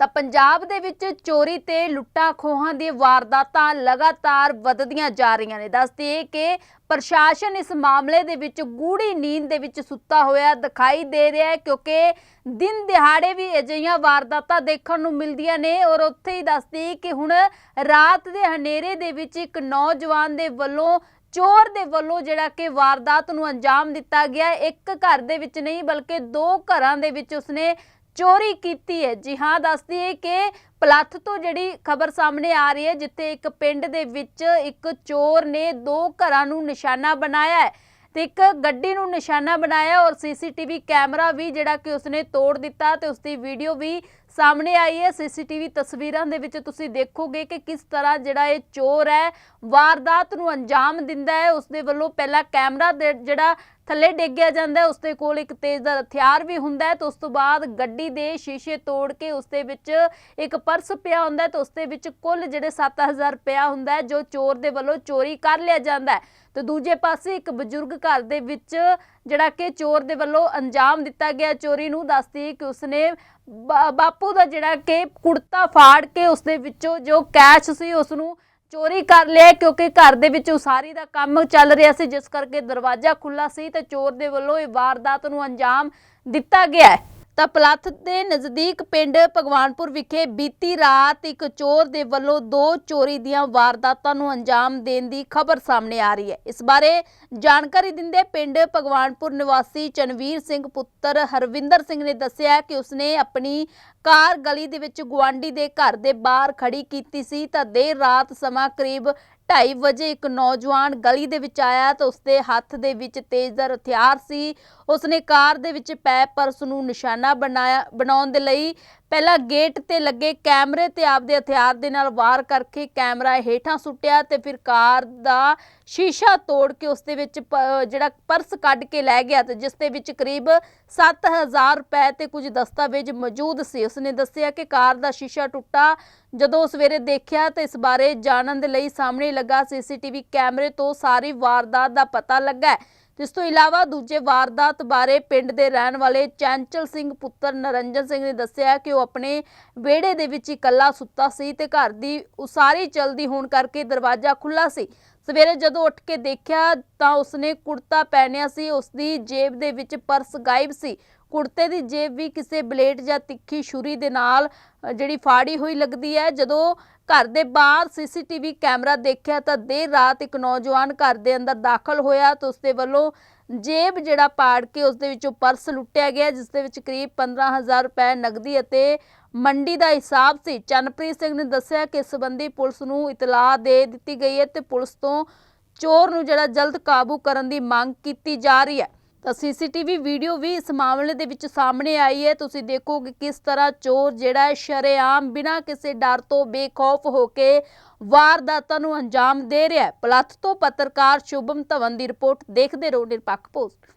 ਤਾਂ ਪੰਜਾਬ ਦੇ ਵਿੱਚ ਚੋਰੀ ਤੇ ਲੁੱਟਾਂ ਖੋਹਾਂ ਦੀਆਂ ਵਾਰਦਾਤਾਂ ਲਗਾਤਾਰ ਵੱਧਦੀਆਂ ਜਾ ਰਹੀਆਂ ਨੇ। ਦੱਸਦੇ ਕਿ ਪ੍ਰਸ਼ਾਸਨ ਇਸ ਮਾਮਲੇ ਦੇ ਵਿੱਚ ਗੂੜੀ ਨੀਂਦ ਦੇ ਵਿੱਚ ਸੁੱਤਾ ਹੋਇਆ ਦਿਖਾਈ ਦੇ ਰਿਹਾ ਹੈ, ਕਿਉਂਕਿ ਦਿਨ ਦਿਹਾੜੇ ਵੀ ਅਜਿਹੀਆਂ ਵਾਰਦਾਤਾਂ ਦੇਖਣ ਨੂੰ ਮਿਲਦੀਆਂ ਨੇ ਔਰ ਉੱਥੇ ਹੀ ਦੱਸਦੀ ਕਿ ਹੁਣ ਰਾਤ ਦੇ ਹਨੇਰੇ ਦੇ ਵਿੱਚ ਇੱਕ ਨੌਜਵਾਨ ਦੇ ਵੱਲੋਂ, ਚੋਰ ਦੇ ਵੱਲੋਂ ਜਿਹੜਾ ਕਿ ਵਾਰਦਾਤ ਨੂੰ ਅੰਜਾਮ ਦਿੱਤਾ ਗਿਆ। ਇੱਕ ਘਰ ਦੇ ਵਿੱਚ ਨਹੀਂ ਬਲਕਿ ਦੋ ਘਰਾਂ ਦੇ ਵਿੱਚ ਉਸਨੇ ਚੋਰੀ ਕੀਤੀ ਹੈ। ਜੀ ਹਾਂ ਦੱਸਦੀ ਹੈ ਕਿ ਪਲੱਥ ਤੋਂ ਜਿਹੜੀ ਖਬਰ ਸਾਹਮਣੇ ਆ ਰਹੀ ਹੈ, ਜਿੱਥੇ ਇੱਕ ਪਿੰਡ ਦੇ ਵਿੱਚ ਇੱਕ ਚੋਰ ਨੇ ਦੋ ਘਰਾਂ ਨੂੰ ਨਿਸ਼ਾਨਾ ਬਣਾਇਆ ਹੈ ਤੇ ਇੱਕ ਗੱਡੀ ਨੂੰ ਨਿਸ਼ਾਨਾ ਬਣਾਇਆ ਔਰ ਸੀਸੀਟੀਵੀ ਕੈਮਰਾ ਵੀ ਜਿਹੜਾ ਕਿ ਉਸਨੇ ਤੋੜ ਦਿੱਤਾ ਤੇ ਉਸਦੀ ਵੀਡੀਓ ਵੀ ਸਾਹਮਣੇ ਆਈ ਹੈ, ਸੀਸੀਟੀਵੀ ਤਸਵੀਰਾਂ ਦੇ ਵਿੱਚ ਤੁਸੀਂ ਦੇਖੋਗੇ ਕਿ ਕਿਸ ਤਰ੍ਹਾਂ ਜਿਹੜਾ ਇਹ ਚੋਰ ਹੈ, ਵਾਰਦਾਤ ਨੂੰ ਅੰਜਾਮ ਦਿੰਦਾ ਹੈ। ਉਸਦੇ ਵੱਲੋਂ ਪਹਿਲਾਂ ਕੈਮਰਾ ਜਿਹੜਾ ਥੱਲੇ ਡੇਗਿਆ ਜਾਂਦਾ ਹੈ, ਉਸਦੇ ਕੋਲ ਇੱਕ ਤੇਜ਼ਧਾਰ ਹਥਿਆਰ ਵੀ ਹੁੰਦਾ ਹੈ ਤੇ ਉਸ ਤੋਂ ਬਾਅਦ ਗੱਡੀ ਦੇ ਸ਼ੀਸ਼ੇ ਤੋੜ ਕੇ ਉਸਦੇ ਵਿੱਚ ਇੱਕ ਪਰਸ ਪਿਆ ਹੁੰਦਾ ਹੈ ਤੇ ਉਸਦੇ ਵਿੱਚ ਕੁੱਲ ਜਿਹੜੇ 7000 ਰੁਪਇਆ ਹੁੰਦਾ ਹੈ, ਜੋ ਚੋਰ ਦੇ ਵੱਲੋਂ ਚੋਰੀ ਕਰ ਲਿਆ ਜਾਂਦਾ ਹੈ। ਤੇ ਦੂਜੇ ਪਾਸੇ ਇੱਕ ਬਜ਼ੁਰਗ ਘਰ ਦੇ ਵਿੱਚ ਜਿਹੜਾ ਕਿ ਚੋਰ ਦੇ ਵੱਲੋਂ ਅੰਜਾਮ ਦਿੱਤਾ ਗਿਆ। ਚੋਰੀ ਨੂੰ ਦੱਸਦੀ ਕਿ ਉਸਨੇ ਬਾਪੂ ਦਾ ਜਿਹੜਾ ਕਿ ਕੁੜਤਾ ਫਾੜ ਕੇ ਉਸਦੇ ਵਿੱਚੋਂ ਜੋ ਕੈਸ਼ ਸੀ ਉਸ ਨੂੰ ਚੋਰੀ ਕਰ ਲਿਆ, ਕਿਉਂਕਿ ਘਰ ਦੇ ਵਿੱਚ ਉਸਾਰੀ ਦਾ ਕੰਮ ਚੱਲ ਰਿਹਾ ਸੀ, ਜਿਸ ਕਰਕੇ ਦਰਵਾਜ਼ਾ ਖੁੱਲਾ ਸੀ ਤੇ ਚੋਰ ਦੇ ਵੱਲੋਂ ਇਹ ਵਾਰਦਾਤ ਨੂੰ ਅੰਜਾਮ ਦਿੱਤਾ ਗਿਆ ਤਾਂ ਪਲੱਥ ਦੇ ਨਜ਼ਦੀਕ ਪਿੰਡ ਭਗਵਾਨਪੁਰ ਵਿਖੇ ਬੀਤੀ ਰਾਤ ਇੱਕ ਚੋਰ ਦੇ ਵੱਲੋਂ ਦੋ ਚੋਰੀ ਦੀਆਂ ਵਾਰਦਾਤਾਂ ਨੂੰ ਅੰਜਾਮ ਦੇਣ ਦੀ ਖਬਰ ਸਾਹਮਣੇ ਆ ਰਹੀ ਹੈ। ਇਸ ਬਾਰੇ ਜਾਣਕਾਰੀ ਦਿੰਦੇ ਪਿੰਡ ਭਗਵਾਨਪੁਰ ਨਿਵਾਸੀ ਚਨਵੀਰ ਸਿੰਘ ਪੁੱਤਰ ਹਰਵਿੰਦਰ ਸਿੰਘ ਨੇ ਦੱਸਿਆ ਕਿ ਉਸਨੇ ਆਪਣੀ ਕਾਰ ਗਲੀ ਦੇ ਵਿੱਚ ਗੁਆਂਢੀ ਦੇ ਘਰ ਦੇ ਬਾਹਰ ਖੜੀ ਕੀਤੀ ਸੀ। ਤਾਂ ਦੇਰ ਰਾਤ ਸਮਾਂ ਕਰੀਬ 2:30 ਵਜੇ ਇੱਕ ਨੌਜਵਾਨ ਗਲੀ ਦੇ ਵਿੱਚ ਆਇਆ ਤਾਂ ਉਸਦੇ ਹੱਥ ਦੇ ਵਿੱਚ ਤੇਜ਼ਧਾਰ ਹਥਿਆਰ ਸੀ। ਉਸਨੇ ਕਾਰ ਦੇ ਵਿੱਚ ਪੈ ਪਰਸ ਨੂੰ ਨਿਸ਼ਾਨਾ ਬਣਾਇਆ, ਬਣਾਉਣ ਦੇ ਲਈ ਪਹਿਲਾਂ ਗੇਟ ਤੇ ਲੱਗੇ ਕੈਮਰੇ ਤੇ ਆਪਦੇ ਹਥਿਆਰ ਦੇ ਨਾਲ ਵਾਰ ਕਰਕੇ ਕੈਮਰਾ ਹੇਠਾਂ ਸੁੱਟਿਆ ਤੇ ਫਿਰ ਕਾਰ ਦਾ ਸ਼ੀਸ਼ਾ ਤੋੜ ਕੇ ਉਸ ਦੇ ਵਿੱਚ ਜਿਹੜਾ ਪਰਸ ਕੱਢ ਕੇ ਲੈ ਗਿਆ ਤੇ ਜਿਸ ਦੇ ਵਿੱਚ ਕਰੀਬ 7000 ਰੁਪਏ ਤੇ ਕੁਝ ਦਸਤਾਵੇਜ਼ ਮੌਜੂਦ ਸੀ। ਉਸਨੇ ਦੱਸਿਆ ਕਿ ਕਾਰ ਦਾ ਸ਼ੀਸ਼ਾ ਟੁੱਟਾ। ਜਦੋਂ ਸਵੇਰੇ ਦੇਖਿਆ ਤਾਂ ਇਸ ਬਾਰੇ ਜਾਣਨ ਦੇ ਲਈ ਸਾਹਮਣੇ ਲੱਗਾ ਸੀਸੀਟੀਵੀ ਕੈਮਰੇ ਤੋਂ ਸਾਰੀ ਵਾਰਦਾਤ ਦਾ ਪਤਾ ਲੱਗਾ ਇਸ ਤੋਂ ਇਲਾਵਾ ਦੂਜੇ ਵਾਰਦਾਤ ਬਾਰੇ ਪਿੰਡ ਦੇ ਰਹਿਣ ਵਾਲੇ ਚੰਚਲ ਸਿੰਘ ਪੁੱਤਰ ਨਰਿੰਜਨ ਸਿੰਘ ਨੇ ਦੱਸਿਆ ਕਿ ਉਹ ਆਪਣੇ ਵਿਹੜੇ ਦੇ ਵਿੱਚ ਇਕੱਲਾ ਸੁੱਤਾ ਸੀ ਤੇ ਘਰ ਦੀ ਉਸਾਰੀ ਚਲਦੀ ਹੋਣ ਕਰਕੇ ਦਰਵਾਜ਼ਾ ਖੁੱਲਾ ਸੀ। ਸਵੇਰੇ ਜਦੋਂ ਉੱਠ ਕੇ ਦੇਖਿਆ ਤਾਂ ਉਸਨੇ ਕੁੜਤਾ ਪਹਿਨਿਆ ਸੀ, ਉਸਦੀ ਜੇਬ ਦੇ ਵਿੱਚ ਪਰਸ ਗਾਇਬ ਸੀ। ਕੁੜਤੇ ਦੀ ਜੇਬ ਵੀ ਕਿਸੇ ਬਲੇਡ ਜਾਂ ਤਿੱਖੀ ਛੁਰੀ ਦੇ ਨਾਲ ਜਿਹੜੀ ਫਾੜੀ ਹੋਈ ਲੱਗਦੀ ਹੈ। ਜਦੋਂ ਘਰ ਦੇ ਬਾਹਰ ਸੀਸੀਟੀਵੀ ਕੈਮਰਾ ਦੇਖਿਆ ਤਾਂ ਦੇਰ ਰਾਤ ਇੱਕ ਨੌਜਵਾਨ ਘਰ ਦੇ ਅੰਦਰ ਦਾਖਲ ਹੋਇਆ ਤਾਂ ਉਸਦੇ ਵੱਲੋਂ ਜੇਬ ਜਿਹੜਾ ਪਾੜ ਕੇ ਉਸ ਦੇ ਵਿੱਚੋਂ ਪਰਸ ਲੁੱਟਿਆ ਗਿਆ, ਜਿਸ ਦੇ ਵਿੱਚ ਕਰੀਬ 15000 ਰੁਪਏ ਨਗਦੀ ਅਤੇ ਮੰਡੀ ਦਾ ਹਿਸਾਬ ਸੀ। ਚੰਨਪ੍ਰੀਤ ਸਿੰਘ ਨੇ ਦੱਸਿਆ ਕਿ ਇਸ ਸੰਬੰਧੀ ਪੁਲਿਸ ਨੂੰ ਇਤਲਾਹ ਦੇ ਦਿੱਤੀ ਗਈ ਹੈ ਤੇ ਪੁਲਿਸ ਤੋਂ ਚੋਰ ਨੂੰ ਜਿਹੜਾ ਜਲਦ ਕਾਬੂ ਕਰਨ ਦੀ ਮੰਗ ਕੀਤੀ ਜਾ ਰਹੀ ਹੈ। ਤਾਂ ਸੀਸੀਟੀਵੀ ਵੀਡੀਓ ਵੀ ਇਸ ਮਾਮਲੇ ਦੇ ਵਿੱਚ ਸਾਹਮਣੇ ਆਈ ਹੈ। ਤੁਸੀਂ ਦੇਖੋ ਕਿ ਕਿਸ ਤਰ੍ਹਾਂ ਚੋਰ ਜਿਹੜਾ ਹੈ ਸ਼ਰੇਆਮ ਬਿਨਾਂ ਕਿਸੇ ਡਰ ਤੋਂ ਬੇਖੌਫ ਹੋ ਕੇ ਵਾਰਦਾਤਾਂ ਨੂੰ ਅੰਜਾਮ ਦੇ ਰਿਹਾ ਹੈ। ਪਲੱਥ ਤੋਂ ਪੱਤਰਕਾਰ ਸ਼ੁਭਮ ਧਵਨ ਦੀ ਰਿਪੋਰਟ ਦੇਖਦੇ ਰਹੋ ਨਿਰਪੱਖ ਪੋਸਟ।